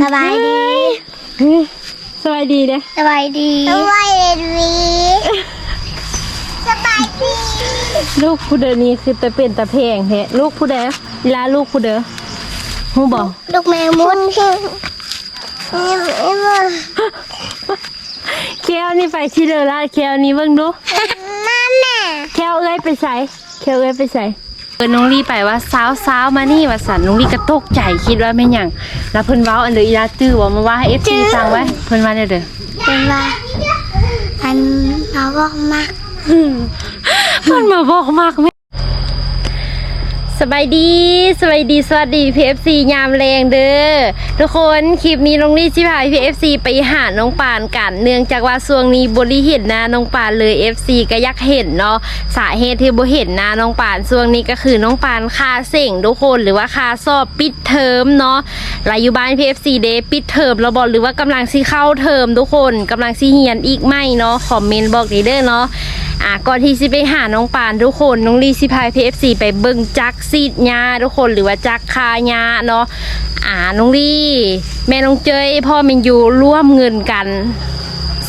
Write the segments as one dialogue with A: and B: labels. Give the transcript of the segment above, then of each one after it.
A: สบายดี
B: เฮ้ยสบายดีเด้
A: สบายดีสบายดีสบายดี
B: ลูกผู้เดอนี่คือแต่เป็นแต่เพลงแฮะลูกผู้เดอลาลูกผู้เดอฮู้บอก
A: ลูกแมวมุดนี่ไม่มา
B: แควนี่ไปที่เดอละแควนี่เบิ่งดู
A: มาแม่
B: แควเอ้ยไปใส่แควเอ้ยไปใส่ เอิ้นน้องลี่ไปว่าสาวสาวมานี่ว่าสันน้องลี่ก็ตกใจคิดว่าแม่นหยังแล้วเพิ่นเว้าอันเดออีลาตื้อว่ามาว่าให้ FC ฟังไว้เพิ่นว่าแนวเด้อ
A: เป็นว่าอันเราบอกมา
B: มันมาบอกมากไหม สบายดี สบายดี สวัสดี PFC ยามแรงเด้อทุกคนคลิปนี้น้องลี่ชิพาย PFC ไปหาน้องปานกัน เนื่องจากว่าช่วงนี้บริเห็นนะน้องปานเลย FC ก็ยากเห็นเนาะสาเหตุที่บ่เห็นนะน้องปานช่วงนี้ก็คือน้องปานคาเส่งทุกคนหรือว่าคาสอบปิดเทอมเนาะรายอยู่บ้าน PFC เดปิดเทอมแล้วบอกหรือว่ากำลังสิเข้าเทอมทุกคนกำลังสิเรียนอีกไหมเนาะคอมเมนต์บอกดีเด้อเนาะอะก่อนที่สิไปหาน้องปานทุกคนน้องลีสิพายพีเอฟซีไปเบิ่งจักซีดยาทุกคนหรือว่าจักคายาเนาะอ่าน้องลี่ แม่น้องเจยพ่อเมนยูร่วมเงินกัน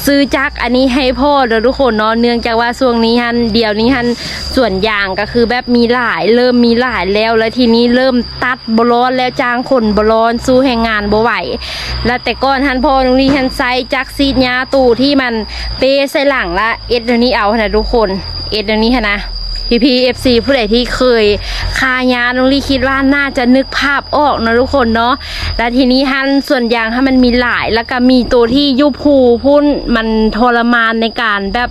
B: ซื้อจักอันนี้ให้พ่อเด้อทุกคนเนาะเนื่องจากว่าช่วงนี้ฮันเดียวนี้ฮันส่วนย่างก็คือแบบมีหลาย เริ่มมีหลายแล้วแล้วทีนี้เริ่มตัดบอลอนแล้วจ้างคนบอลอนสู้แรงงานบ่ไหวแล้วแต่ก่อนฮันพ่อตรงนี้ฮันไซจักซีดยาตู้ที่มันเปใส่หลังละเอ็ดเดี๋ยวนี้เอานะทุกคน เอ็ดเดี๋ยวนี้หั้นนะ พีพีเอฟซีผู้ใดที่เคยคายาน้องลี่คิดว่าน่าจะนึกภาพออกนะทุกคนเนาะแล้วทีนี้ฮันส่วนยางถ้ามันมีหลายแล้วก็มีตัวที่ยุบผูพุ่นมันทรมานในการแบบ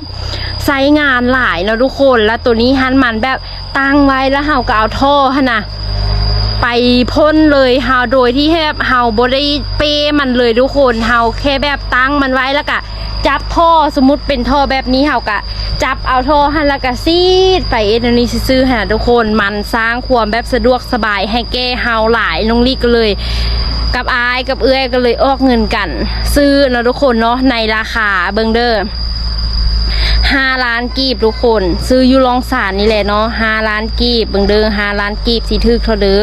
B: ไซงานหลายนะทุกคนแล้วตัวนี้ฮันมันแบบตั้งไว้แล้วเฮาก็เอาท่อหนนะไปพ่นเลยเฮาโดยที่แค่เฮาบ่ได้เปมันเลยทุกคนเฮาแค่แบบตั้งมันไว้แล้วก็ จับท่อสมมติเป็นท่อแบบนี้เฮาก็จับเอาท่อหันล้วก็ซีดไปเอ็นนี้ซื้อหาทุกคนมันสร้างความแบบสะดวกสบายให้แก้เฮาหลายน้องลี่ก็เลย กับอายกับเอื้อยก็เลยออกเงินกัน ซื้อนะทุกคนเนาะในราคาเบิงเดอร์ห้าล้านกีบทุกคน ซื้ออยู่ลองสารนี่แหละเนาะห้าล้านกีบเบิงเด้อห้าล้านกีบสีทึกเท่าเด้อ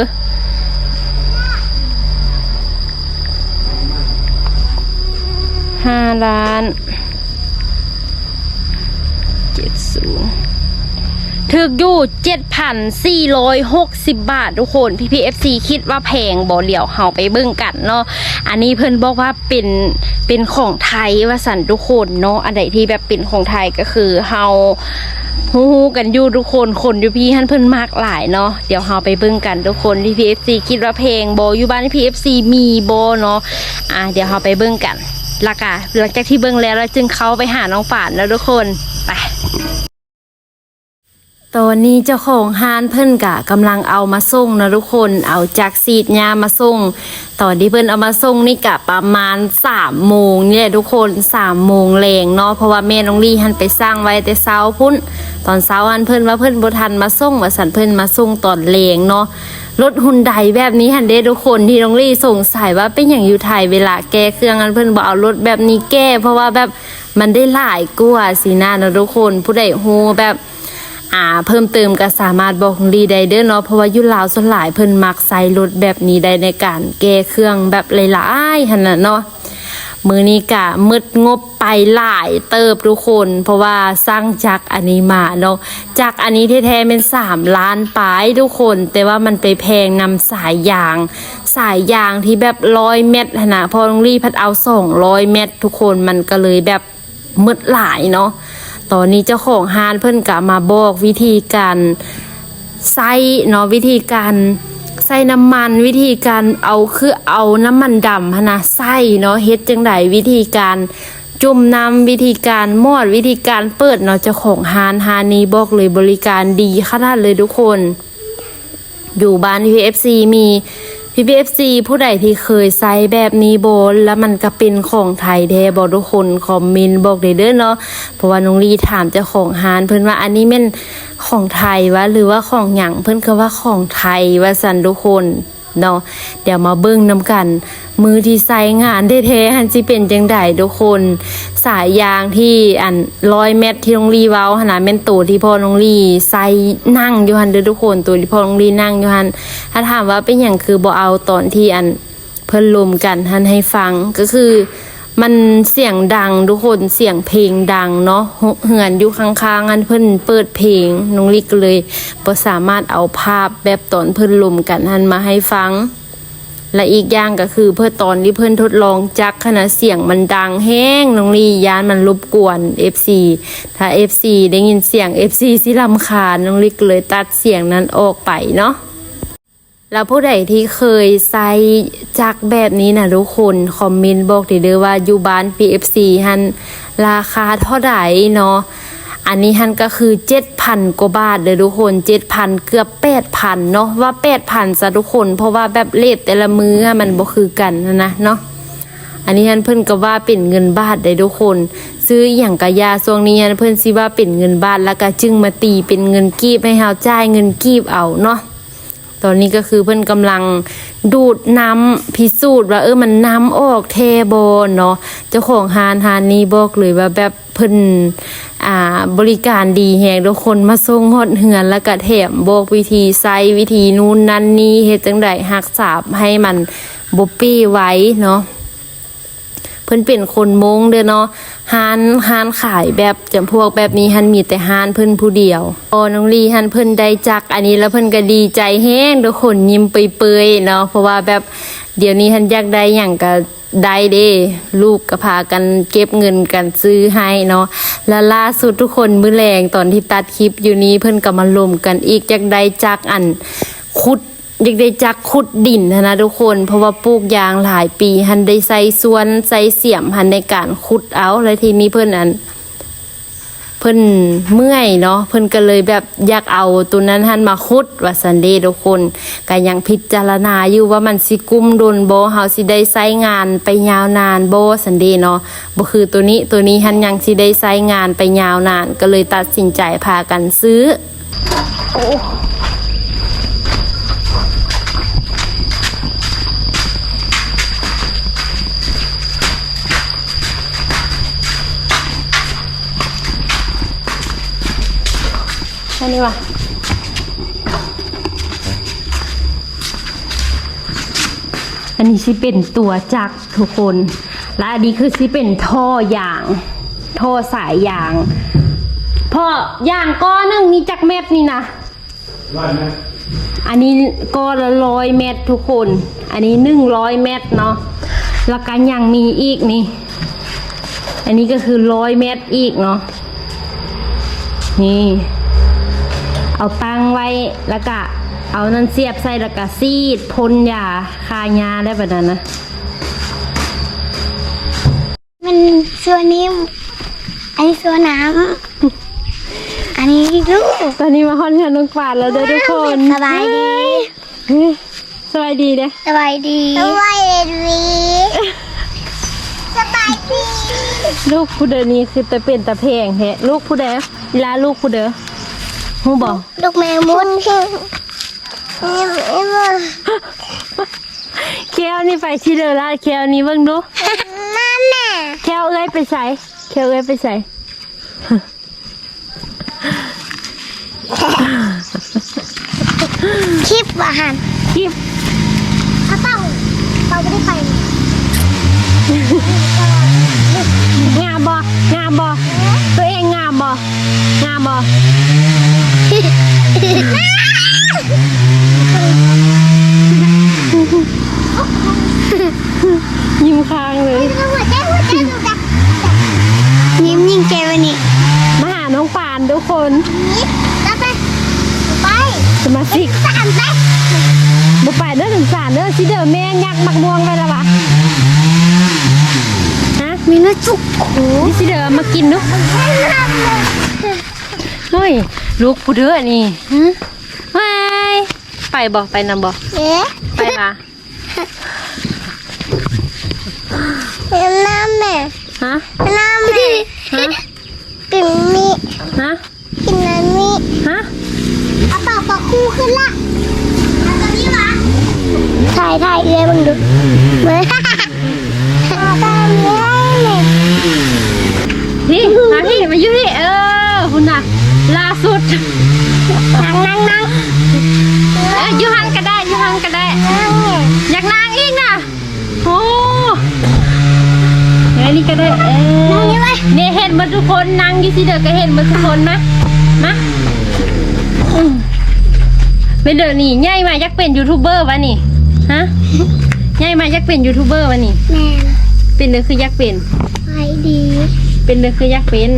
B: ห้าล้าน เจ็ดศูนย์ถึกอยู่เจ็ดพันสี่ร้อยหกสิบบาททุกคน พี่พีเอฟซีคิดว่าแพงบ่เหลียวเฮาไปเบิ่งกันเนาะอันนี้เพิ่นบอกว่าเป็นเป็นของไทยว่าสันทุกคนเนาะอันไหนที่แบบเป็นของไทยก็คือเฮาฮู้กันอยู่ทุกคนคนอยู่พี่ฮันเพิ่นมากหลายเนาะเดี๋ยวเฮาไปเบิ่งกันทุกคนที่พีเอฟซีคิดว่าแพงบ่อยู่บ้านพีพีเอฟซีมีบ่เนาะอะเดี๋ยวเฮาไปเบิ่งกันละกะหลังจากที่เบิ่งแล้วเราจึงเข้าไปหาน้องป่านแล้วทุกคนไป ตอนนี้เจ้าของห้านเพิ่นกะกำลังเอามาส่งนะทุกคนเอาจากซีดยามาส่งตอนที่เพิ่นเอามาส่งนี่กะประมาณสามโมงนี่แหละทุกคนสามโมงแรงเนาะเพราะว่าแม่น้องลี่หันไปสร้างไว้แต่เช้าพุ่นตอนเช้าหันเพิ่นว่าเพิ่นบ่ทันมาส่งว่าสันเพิ่นมาส่งตอนแรงเนาะรถหุ่นใดแบบนี้หันเด้ทุกคนที่น้องลี่สงสัยว่าเป็นอย่างอยู่ไทยเวลาแก้เครื่องอันเพิ่นบ่เอารถแบบนี้แก้ เพราะว่าแบบมันได้หลายกว่าสินะนะทุกคนผู้ใดฮู้แบบ อ่าเพิ่มเติมก็สามารถบอกดีได้เด้อเนาะเพราะว่ายุลาวส่วนหลายเพิ่นมักใส่รถแบบนี้ได้ในการแก้เครื่องแบบหลายๆหั่นน่ะเนาะมือนี้กะมืดงบไปหลายเติบทุกคน เพราะว่าสร้างจักอันนี้มาเนาะจักอันนี้แท้ๆเป็นสามล้านปลายทุกคน แต่ว่ามันไปแพงนำสายยาง สายยางที่แบบร้อยเมตรหั่นะพอลงรีพัดเอาสองร้อยเมตรทุกคนมันก็เลยแบบมืดหลายเนาะ ตอนนี้เจ้าของฮานเพิ่นกะมาบอกวิธีการใส่เนาะวิธีการใส่น้ำมันวิธีการเอาคือเอาน้ำมันดำนะใส่เนาะเฮ็ดจังไดวิธีการจุ่มน้ำวิธีการมอดวิธีการเปิดเนาะเจ้าของฮานฮานนี้บอกเลยบริการดีขนาดเลยทุกคน อยู่บ้าน PFC มี พีพีเอฟซีผู้ใดที่เคยใช้แบบนี้โบนแล้วมันก็เป็นของไทยแท้บอกทุกคนคอมเมนต์บอกได้เด้อเนาะเพราะว่าน้องลีถามเจ้าของฮานเพื่อนว่าอันนี้แม่นของไทยวะหรือว่าของหยังเพื่อนก็ว่าของไทยว่าสันทุกคน เนาะเดี๋ยวมาเบิ่งน้ำกัน มือที่ใส่งานเท่ๆหันสิเป็นจังไดทุกคน สายยางที่อันร้อยเมตรที่น้องลีเว้าหนนาแม่นตัวที่พ่อน้องลีใส่นั่งอยู่หันเด้อทุกคนตัวที่พ่อน้องลีนั่งอยู่หันถ้าถามว่าเป็นอย่างคือบ่เอาตอนที่อันเพิ่นรวมกันหันให้ฟังก็คือ มันเสียงดังทุกคนเสียงเพลงดังเนาะเหือนอยู่ข้างๆอันเพิ่นเปิดเพลงน้องลิกเลยบ่สามารถเอาภาพแบบตอนเพิ่นรวมกันหันมาให้ฟัง และอีกอย่างก็คือเพื่อตอนที่เพื่อนทดลองจักขณะเสียงมันดังแห้งน้องลียานมันรบกวน FC ถ้า FC ได้ยินเสียง FC สิลำคาญน้องลิกเลยตัดเสียงนั้นออกไปเนาะ แล้วผู้ใดที่เคยใส่จักแบบนี้นะทุกคน คอมเมนต์บอกเด้อว่าอยู่บ้าน PFC หันราคาเท่าไหร่เนาะอันนี้ฮันก็คือเจ็ดพันกว่าบาทเลยทุกคนเจ็ดพันเกือบแปดพันเนาะว่าแปดพันซะทุกคน เพราะว่าแบบเลทแต่ละมืออมันบ่คือกันนะนะเนาะอันนี้ฮันเพิ่นก็ว่าเป็นเงินบาทเลยทุกคน ซื้ออย่างกะยาช่วงนี้ฮันเพิ่นสิว่าเป็นเงินบาทแล้วก็จึงมาตีเป็นเงินกีบให้เฮาจ่ายเงินกีบเอาเนาะ ตอนนี้ก็คือเพื่อนกำลังดูดน้ำพิสูจน์ว่าเออมันน้ำออกเทโบเนาะเจ้าของฮานฮานนี้บอกเลยว่าแบบเพิ่นอ่าบริการดีแฮงทุกคนมาส่งฮอดเหือนแล้วก็แถมบอกวิธีใส่วิธีนู้นนั่นนี่เฮ็ดจังไดรักษาให้มันบ่ปี้ไว้เนาะ เพิ่นเป็นคนมงเด้อเนาะฮานฮานขายแบบจำพวกแบบนี้ฮันมีแต่ฮานเพิ่นผู้เดียวพอน้องลีฮันเพิ่นได้จัก อันนี้แล้วเพิ่นก็ดีใจแฮงทุกคนยิ้มเปยๆเนาะเพราะว่าแบบเดี๋ยวนี้ฮันอยากได้หยังก็ได้เด้ลูกก็พากันเก็บเงินกันซื้อให้เนาะแล้วล่าสุดทุกคนมือแรงตอนที่ตัดคลิปอยู่นี้เพิ่นก็มาลมกันอีกอยากได้จักอันขุด เด็กได้จักขุดดินนะทุกคน เพราะว่าปลูกยางหลายปี หันได้ใส่สวนใส่เสียมหันในการขุดเอาแล้วทีนี้เพื่อนอันเพิ่นเมื่อยเนาะเพิ่นก็เลยแบบอยากเอาตัวนั้นหันมาขุดว่าซันเดย์ทุกคนก็ยังพิจารณาอยู่ว่ามันสิกุ้มโดนโบเฮาสิได้ใช้งานไปยาวนานโบซันเดย์เนาะบ่คือตัวนี้ตัวนี้หันยังสิได้ใช้งานไปยาวนาน ก็เลยตัดสินใจพากันซื้อ อันนี้วะอันนี้สิเป็นตัวจักรทุกคน และอันนี้คือสิเป็นท่อยาง ท่อสายยางพ่อยางก้อนหนึงนี่จักเม็ดนี่นะอันนี้ก้อนละร้อยเม็ดทุกคน อันนี้หนึ่งร้อยเม็ดเนาะแล้วกันยังมีอีกนี่ อันนี้ก็คือร้อยเม็ดอีกเนาะนี่ เอาตั้งไว้แล้วก็เอานั่นเสียบใส่แล้วก็ซีดพ่นยาคายาได้แบบนั้นนะ
A: มันส่วนนี้อันนี้ส่วนน้ำอันนี้ลูก
B: ตอนนี้มาฮอนเฮือนน้องปาดแล้วเด้อทุกคน
A: สบายดี
B: เฮ้ยสบายดีเด้อ
A: สบายดีสบายดีสบายดี
B: ลูกผู้เดอนี้คือแต่เป็นตะเพงแฮะลูกผู้เดอลาลูกผู้เดอ ฮู้บอก
A: ลูกแมวมุดนี่นี่มัน
B: แควนี่ไปที่เดอละแควนี้เบิ่งดู
A: นั่นน่ะ
B: แควเอ้ยไปใส่แควเอ้ยไปใส่
A: คลิปอาหาร
B: คลิป
A: ถ้าเต่าเต่าไม่ได้ไป
B: งามบ่งามบ่ตัวเองงามบ่งามบ่ ยิ้มค้างเลย
A: ยิ้มยิงเกวันนี้
B: มาหาน้องปานทุกคน
A: นิดแล้วไปไป
B: สมาชิก
A: สามไป
B: บุไปเด้อถึงสารเด้อสิเด้อแม่ยักษ์มักม่วงไปแล้ววะฮะ
A: มีเนื้อจุกหู
B: นี่สิเด้อมากินดู
A: แค่นั้นเลย
B: เฮ้ย ลูกผู้เด้อนี่ฮะไปไปบ่ไปนำบ่
A: เอ๊ะ
B: ไปมา
A: เป็นน้ำแม่
B: ฮะ
A: น้ำแม่
B: ฮะ
A: กินนี่
B: ฮะ
A: กินอันนี้
B: ฮะ
A: เอาปากปากคู่ขึ้นละแล้วตอนนี้วะถ่ายถ่ายเลยมึงดูเหมือนตามเลย
B: พี่มาพี่มาอยู่พี่เออคุณน่ะล่าสุด
A: นั่งนั่งนั่ง
B: เอออยู่หันก็ได้อยู่หันก็ได้
A: นั่งเนี่ย
B: อยากนางอีกนะ นห มาทุกคนนั่งอยู่ที่เดิมก็เห็นหมาทุกคนมะมาอืมเป็นเดี๋ยวนี้ใหญ่มายักเป็นยูทูบเบอร์วะนี่ฮะใหญ่มายักเป็นยูทูบเบอร์วะนี่
A: แม่น
B: เป็นเด้อคือยักเป็น
A: ไปดี
B: เป็นเด้อคือยักเป็น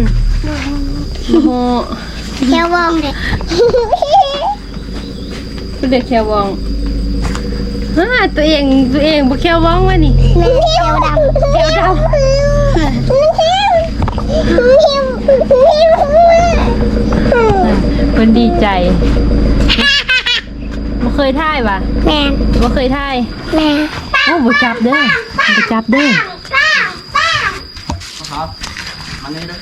B: โอ้โห
A: แค่วองเด็ก
B: เป็นเด้อแคววองฮะตัวเองตัวเองบ่แคววองวะนี่
A: แม่เขียวดำ
B: เขียวดำ เพิ่นดีใจบ่เคยท่ายปะ
A: แม่น
B: บ่เคยท่าย
A: แม่
B: โอ้บ่จับเด้อบ่จับเด้อ
C: ครับมันนี่ด้วย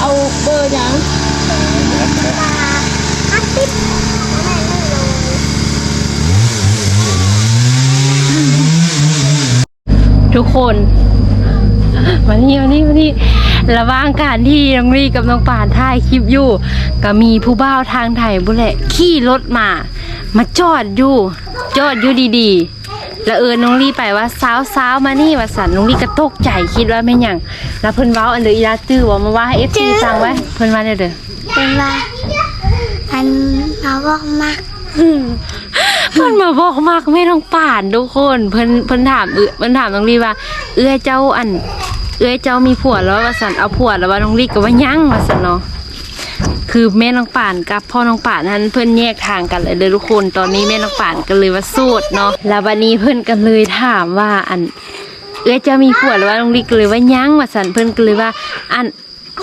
B: เอาเบอร์ยังทุก คนมานี่มานี่มานี่ระหว่างการที่น้องรีกับน้องป่านถ่ายคลิปอยู่ ก็มีผู้บ่าวทางไทยบุแหละขี่รถมา มาจอดอยู่ จอดอยู่ดีๆ แล้วเออน้องรีไปว่าสาวสาวๆมานี่ว่าสันน้องรีก็ตกใจคิดว่าแม่นหยังแล้วเพิ่นเว้าอันเดออีลาตื้อว่ามาว่าให้ FC ฟังไว้เพิ่นว่าเด้อเด้อ
A: เป็นว่าอันมาบอกมาก
B: เพิ่นมาบอกมากแม่น้องป่านทุกคนเพิ่นเพิ่นถามเออเพิ่นถามน้องลีว่า เอื้อเจ้าอัน เอื้อเจ้ามีผัวแล้วว่าสันเอาผัวแล้วว่าน้องลีก็ว่ายังว่าสันเนาะคือแม่น้องป่านกับพ่อน้องป่านนั้นเพิ่อนแยกทางกันเลยเด้อทุกคนตอนนี้แม่น้องป่านก็เลยว่าโสดเนาะแล้ววันนี้เพิ่อนก็เลยถามว่าอัน เอื้อเจ้ามีผัวแล้วว่าน้องลีก็เลยว่ายังว่าสันเพิ่อนก็เลยว่าอัน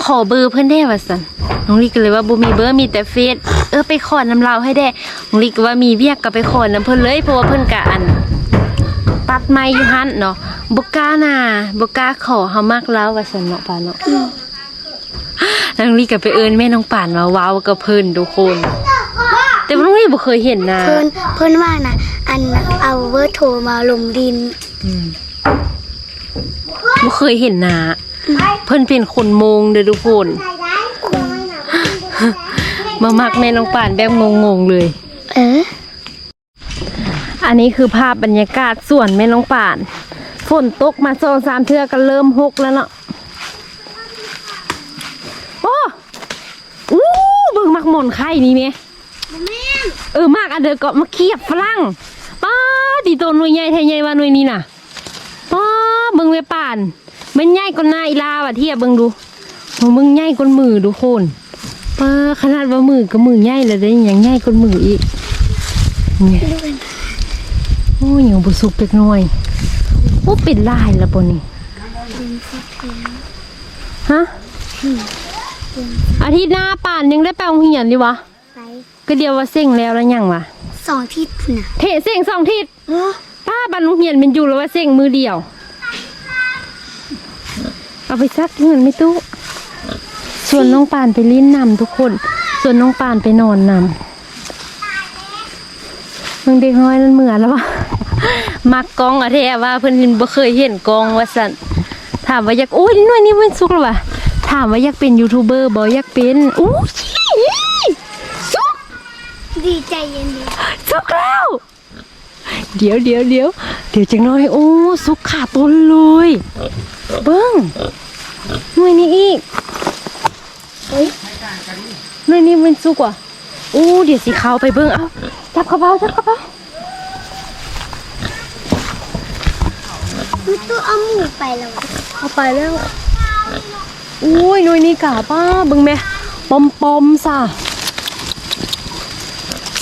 B: ขอเบอร์เพิ่นได้ว่าสันน้องลีก็เลยว่าบ่มีเบอร์มีแต่เฟซเออไปขอน้ำเราให้ได้น้องลีก็ว่ามีเวียกก็ไปขอน้ำเพิ่นเลยเพราะว่าเพิ่นก็อัน ตัดไม้อยู่หันเนาะบกล้าน่ะบกล้าขอเฮามากแล้วว่าสันเนาะป่านเนาะแล้วน้องลีก็ไปเอิ้นแม่น้องป่านมาว้าวกับเพิ่นทุกคน แต่ว่าน้องลีบ่เคยเห็นนะ
A: เพิ่นเพิ่นว่านะอันเอาเบอร์โทรมาลงดิน
B: บ่เคยเห็นนะ เพิ่นเป็นคนมงเด้อทุกคนมามักแม่น้องป่านแบบงงๆเลย
A: เออ
B: อันนี้คือภาพบรรยากาศสวนแม่น้องป่าน ฝนตกมาสองสามเทือก็เริ่มหกแล้วเนาะโอ้อู้เบิ่งมักหมอนไข่นี่เมเออมากอันเดอก็มาเคียบฝรั่งป้าดีโตหน่วยใหญ่แท้ใหญ่ว่าหน่วยนี้น่ะป้าเบิ่งเวป่าน มันใหญ่กว่าหน้าอีลาว่ะเทียบเบิ่งดูโหมึงใหญ่กว่ามือดูโคนป้าขนาดว่ามือก็มือใหญ่แล้วได้ยังใหญ่กว่ามืออีกเนี่ยโอ้ยยังบุสุกเล็กน้อยโอ้เป็นลายแล้วปนี่ฮะอาทิตย์หน้าป่านยังได้ไปโรงเรียนดิวะ
A: ไป
B: ก็เดียวว่าเซ็งแล้วแล้วยังวะ
A: สองทิศน่ะ
B: เทเซ็งสองทิศป้าบันโรงเรียนเป็นอยู่แล้วว่าเซ็งมือเดียว เอาไปซักเงินไม่ตู้ส่วนน้องป่านไปลิ้นนำทุกคน ส่วนน้องป่านไปนอนนำมึงเด็กน้อยนั่นเหมือนแล้ววะมักกล้องอะแท้ว่าเพิ่นบ่เคยเห็นกล้องว่าสั่นถามว่าอยากโอ้ยหน่วยนี้มันสุกแล้ววะถามว่าอยากเป็นยูทูบเบอร์บ่อยากเป็นอู้สุก
A: ดีใจเย็นดี
B: สุกแล้วเดี๋ยวเดี๋ยวเดี๋ยวเดี๋ยวจังน้อยโอ้สุกขาต้นเลย เบิ้งหน่วยนี้อีกเฮ้ยหน่วยนี้มันสุกว่ะโอ้เดี๋ยวสิเขาไปเบิ้งเอาจับกระเป๋าจับกระเป๋า
A: มันตัวเอาหมูไปแล้วอะ
B: เอาไปแล้วอุ้ยหน่วยนี้กาป้าเบิ้งแม่ปอมปอมๆซะ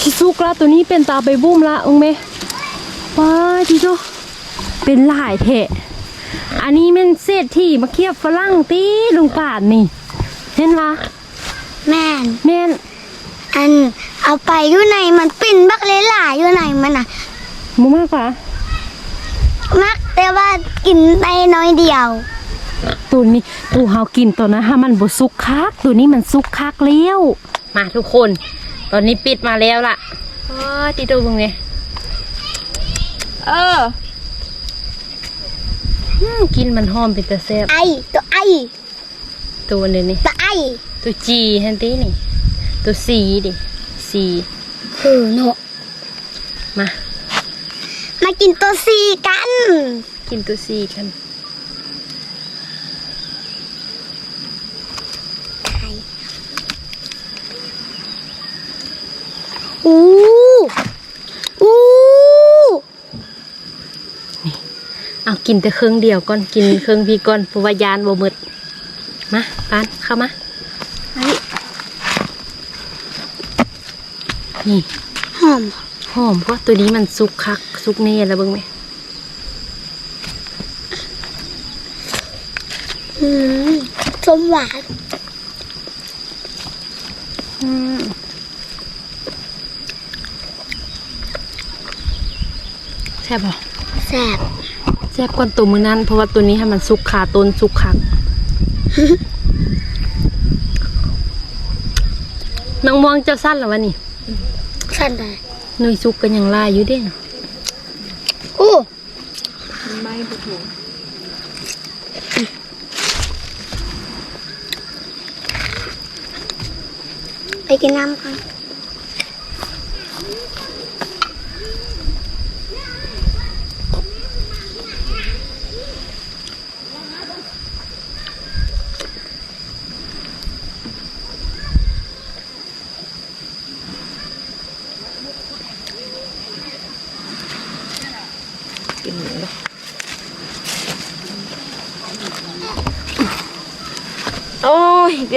B: ชิสุกละตัวนี้เป็นตาใบบุ้มละองแม่ป้าจีโตเป็นหลายเทะ อันนี้มันเศษที่มาเคียบฝรั่งตีลุงป่านนี่ เห็นปะ
A: แม่น
B: แม่น
A: อันเอาไปอยู่ไหนมันปิ่นบักเลหลายอยู่ไหนมันอะ
B: มุมากกว่า
A: มักแต่ว่ากินไปน้อยเดียว
B: ตัวนี้ตัวเฮากินตัวนะฮะมันบสุกคัก ตัวนี้มันสุกคักเลี้ยว มาทุกคน ตอนนี้ปิดมาแล้วล่ะอ๋อตีตัวบึงไงเอออืม กินมันหอมเป็นตะแซ่บ
A: ไอตัว
B: ตัวเลยนี่
A: ตะไอ
B: ตัวจีฮันตีนี่ ตัวสีดิสี
A: คือเนาะ
B: มา
A: มากินตัวซีกัน
B: กินตัวสีกัน
A: อู้อู้
B: เอา กินแต่เครื่องเดียวก่อนกินเครื่องพี่ก่อนเพราะว่ายานบ่หมดมาปานเข้ามานี่
A: หอม
B: หอมเพราะตัวนี้มันสุกคักสุกแน่แล้วเบิ่งไหม
A: อืมสมหวาน
B: อืมแซ่บบ่
A: แซ่บ
B: แซ่บกว่าตัวมือนั้นเพราะว่าตัวนี้ให้มันสุกขาต้นสุกคักน้องมองเจ้าสั้นเหรอวะนี่
A: สั่นได้
B: หนุยสุกกันยังลายอยู่เด้
A: อู้ไปกินน้ำกัน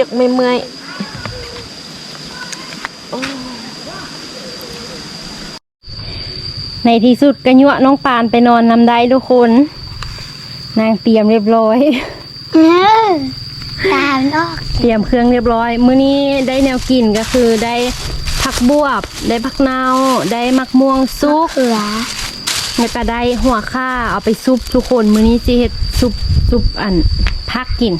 B: กไม่เมื่อยในที่สุดก็ยั่วน้องปานไปนอนนำได้ทุกคน นางเตรียมเรียบร้อย
A: เออตามนอก
B: เตรียมเครื่องเรียบร้อย มื้อนี้ได้แนวกินก็คือได้ผักบวบ ได้ผักนาวได้มักม่วงซุป
A: เขือ
B: แล้วก็ได้หัวข้าเอาไปซุปทุกคน มื้อนี้สิเฮ็ดซุปซุปอันพักกิน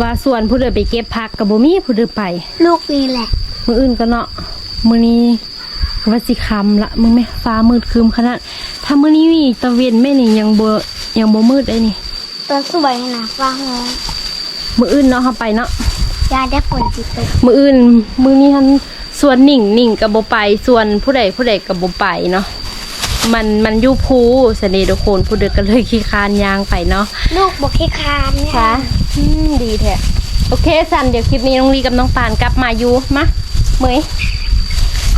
B: ว่าส่วนผู้เดินไปเก็บผักกับบ่มีผู้เดินไป
A: ลูกนี่แหละ
B: มื้ออื่นก็เนาะมื้อนี้ก็ว่าสิคำละมึงแม่ฟ้ามืดครึมขนาดถ้ามื้อนี้มีตะเวนแม่นี่ยังบ่ยังบ่มืดได้นี่
A: ตัวสวยนะฟ้าห้อง
B: มื้ออื่นเนาะเฮาไปเนาะ
A: ยาได้ฝนติดตก
B: มืออื่นมือนี้ทันส่วนหนิ่งหนิ่งกับโบไปส่วนผู้ใดผู้ใดกับโบไปเนาะ มันมันอยูภูสนิทุกคนผู้เด็กก็เลยขี้คร้านยางไปเนาะ
A: ลูกบอกให้คานเนี่ย
B: ค่ะอืมดีแท้โอเคสันเดี๋ยวคลิปนี้น้องลีกับน้องปานกลับมาอยู่มาเหมย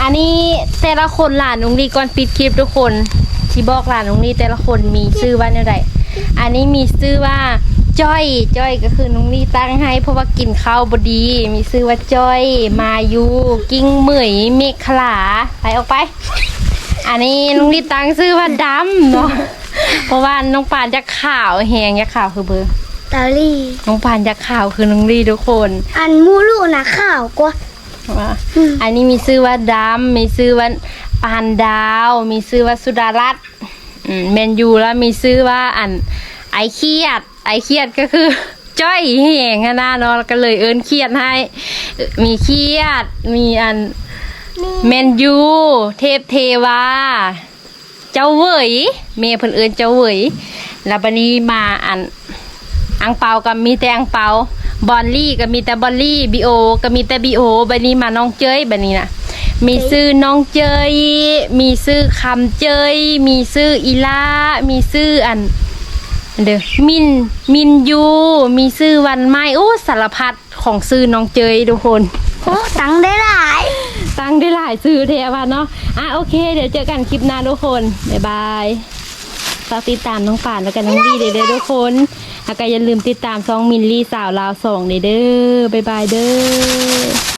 B: อันนี้แต่ละคนหลานน้องลีก่อนปิดคลิปทุกคนที่บอกหลานน้องลีแต่ละคนมีชื่อว่าอะไรอันนี้มีชื่อว่าจ้อยจ้อยก็คือน้องลีตั้งให้เพราะว่ากินข้าวบดี มีชื่อว่าจ้อย มายูกิ้งเหมยเมฆขลาไปออกไป อันนี้น้องลีตั้งชื่อว่าดำเนาะเพราะว่าน้องปานจะขาวแหงจะขาวคือเบอร์
A: ตาลี่
B: น้องปานจะขาวคือน้องลีทุกคน
A: อันมูลูนะข้าวกว่า
B: ว่าอันนี้มีชื่อว่าดำมีชื่อว่าปานดาว มีชื่อว่าสุดารัตน์อืมเมนยูแล้วมีชื่อว่าอันไอเครียด ไอเครียดก็คือจ้อยแหงอะนะเนาะก็เลยเอิ้นเครียดให้ มีเครียดมีอัน เมนยู เทพเทวา เจ้าเหวยเมย์เพิ่นเอิ้นเจ้าเหวยแล้วบัดนี้มาอันอังเปาก็มีแต่อังเปาบอลลี่ก็มีแต่บอลลี่บีโอก็มีแต่บีโอบันนี้มาน้องเจ้ยบันนี้นะมีซื้อน้องเจย มีซื้อคำเจย มีซื้ออีลามีซื้ออันอันเด้อมินมินยู มีซื้อวันไม้โอ้สารพัดของซื้อน้องเจยทุกคน
A: โอ้ตังค์ได้หลาย
B: ตั้งได้หลายซื้อเทว่าเนาะอะโอเค เดี๋ยวเจอกันคลิปหน้าทุกคน บ๊ายบายฝากติดตามน้องป่านแล้วกันน้องดีเด้อเด้อทุกคนแล้วก็อย่าลืมติดตามซองมินลี่สาวลาวสองเด้อเด้อบ๊ายบายเด้อ